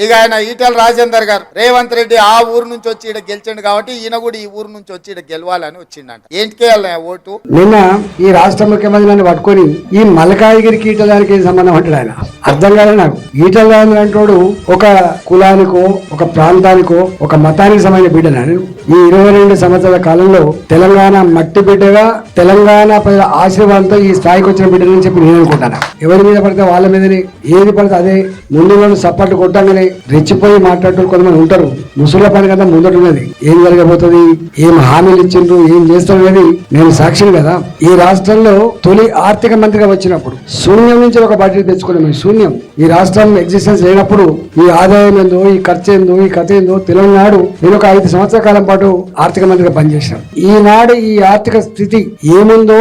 ఇక ఆయన ఈటల రాజేందర్ గారు రేవంత్ రెడ్డి ఆ ఊరు నుంచి వచ్చి ఇక్కడ గెలిచిండు కాబట్టి ఈయన కూడా ఈ ఊరు నుంచి వచ్చి ఇక్కడ గెలవాలని వచ్చిండంట. ఏంటికి ఓటు? నిన్న ఈ రాష్ట్ర ముఖ్యమంత్రి పట్టుకొని ఈ మలకాయగిరికి ఈటలానికి ఏం సంబంధం అంటాడు ఆయన? అర్థం కాదు నాకు. ఈటలాని అంటాడు ఒక కులానికో ఒక ప్రాంతానికో ఒక మతానికి సంబంధించిన బిడ్డను ఈ ఇరవై రెండు సంవత్సరాల కాలంలో తెలంగాణ మట్టి బిడ్డగా తెలంగాణ ప్రజల ఆశీర్వాదంతో ఈ స్థాయికి వచ్చిన బిడ్డని చెప్పి నేను అనుకుంటాను? ఎవరి మీద పడితే వాళ్ళ మీదనే ఏది పడితే అదే. ముందు వాళ్ళు సప్పట్లు కొట్టంగానే రెచ్చిపోయి మాట్లాడుతూ కొంతమంది ఉంటారు. ముసుల పని కదా ముందటున్నది ఏం జరగబోతుంది? ఏం హామీలు ఇచ్చిండ్రు? ఏం చేస్తారు అనేది నేను సాక్షిని కదా. ఈ రాష్ట్రంలో తొలి ఆర్థిక మంత్రిగా వచ్చినప్పుడు శూన్యం నుంచి ఒక బడ్జెట్ తెచ్చుకున్నాం. శూన్యం శూన్యం ఈ రాష్ట్రం ఎగ్జిస్టెన్స్ లేనప్పుడు ఈ ఆదాయం ఏందో ఈ ఖర్చు ఏందో ఈ కథ ఏందో తెలియనాడు నేను ఒక ఐదు సంవత్సరాల కాలం పాటు ఆర్థిక మంత్రిగా పనిచేశాను. ఈనాడు ఈ ఆర్థిక స్థితి ఏముందో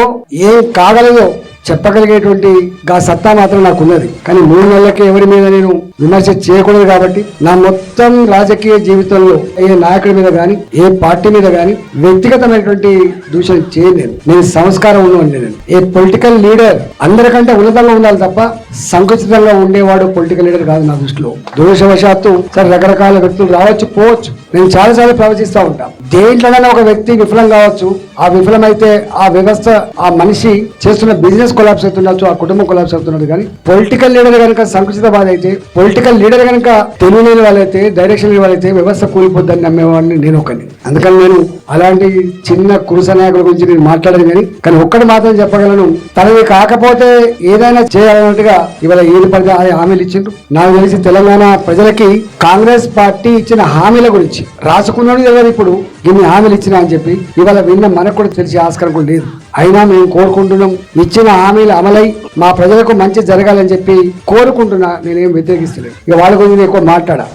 ఏం కాగలదో చెప్పగలిగేటువంటి గా సత్తా మాత్రం నాకు ఉన్నది కానీ మూడు నెలలకి ఎవరి మీద నేను విమర్శ చేయకూడదు కాబట్టి నా మొత్తం రాజకీయ జీవితంలో ఏ నాయకుడి మీద గాని ఏ పార్టీ మీద గాని వ్యక్తిగతమైనటువంటి దూషణ చేయలేదు నేను. సంస్కారం ఉన్నవాడిని నేను. ఏ పొలిటికల్ లీడర్ అందరికంటే ఉన్నతంగా ఉండాలి తప్ప సంకుచితంగా ఉండేవాడు పొలిటికల్ లీడర్ కాదు నా దృష్టిలో. దోషవశాత్తు సరే రకరకాల వ్యక్తులు రావచ్చు పోవచ్చు. నేను చాలాసార్లు ప్రవచిస్తూ ఉంటాను దేంట్లోనైనా ఒక వ్యక్తి విఫలం కావచ్చు ఆ విఫలమైతే ఆ వ్యవస్థ ఆ మనిషి చేస్తున్న బిజినెస్ కొలాప్స్ అవుతుండొచ్చు ఆ కుటుంబం కొలాప్స్ అవుతున్నది కానీ పొలిటికల్ లీడర్ కనుక సంకుచితవాద అయితే పొలిటికల్ లీడర్ కనుక తెలియలేని వాళ్ళైతే డైరెక్షన్ లేని వాళ్ళైతే వ్యవస్థ కూలిపోద్దని నమ్మేవాడిని నేను ఒకని అందుకని నేను అలాంటి చిన్న కురుస నాయకుల గురించి నేను మాట్లాడను కానీ కానీ ఒక్కటి మాత్రం చెప్పగలను. తనది కాకపోతే ఏదైనా చేయాలన్నట్టుగా ఇవాళ ఏది పడితే ఆయన హామీలు ఇచ్చిండ్రు. నాకు తెలిసి తెలంగాణ ప్రజలకి కాంగ్రెస్ పార్టీ ఇచ్చిన హామీల గురించి రాసుకున్నాడు తెలియదు ఇప్పుడు? ఇన్ని హామీలు ఇచ్చినా అని చెప్పి ఇవాళ విన్న మనకు కూడా తెలిసే ఆస్కారం కూడా లేదు. అయినా మేము కోరుకుంటున్నాం ఇచ్చిన హామీలు అమలై మా ప్రజలకు మంచి జరగాలని చెప్పి కోరుకుంటున్నా నేనేం వ్యతిరేకిస్తలేదు. ఇక వాళ్ళ గురించి ఎక్కువ మాట్లాడా?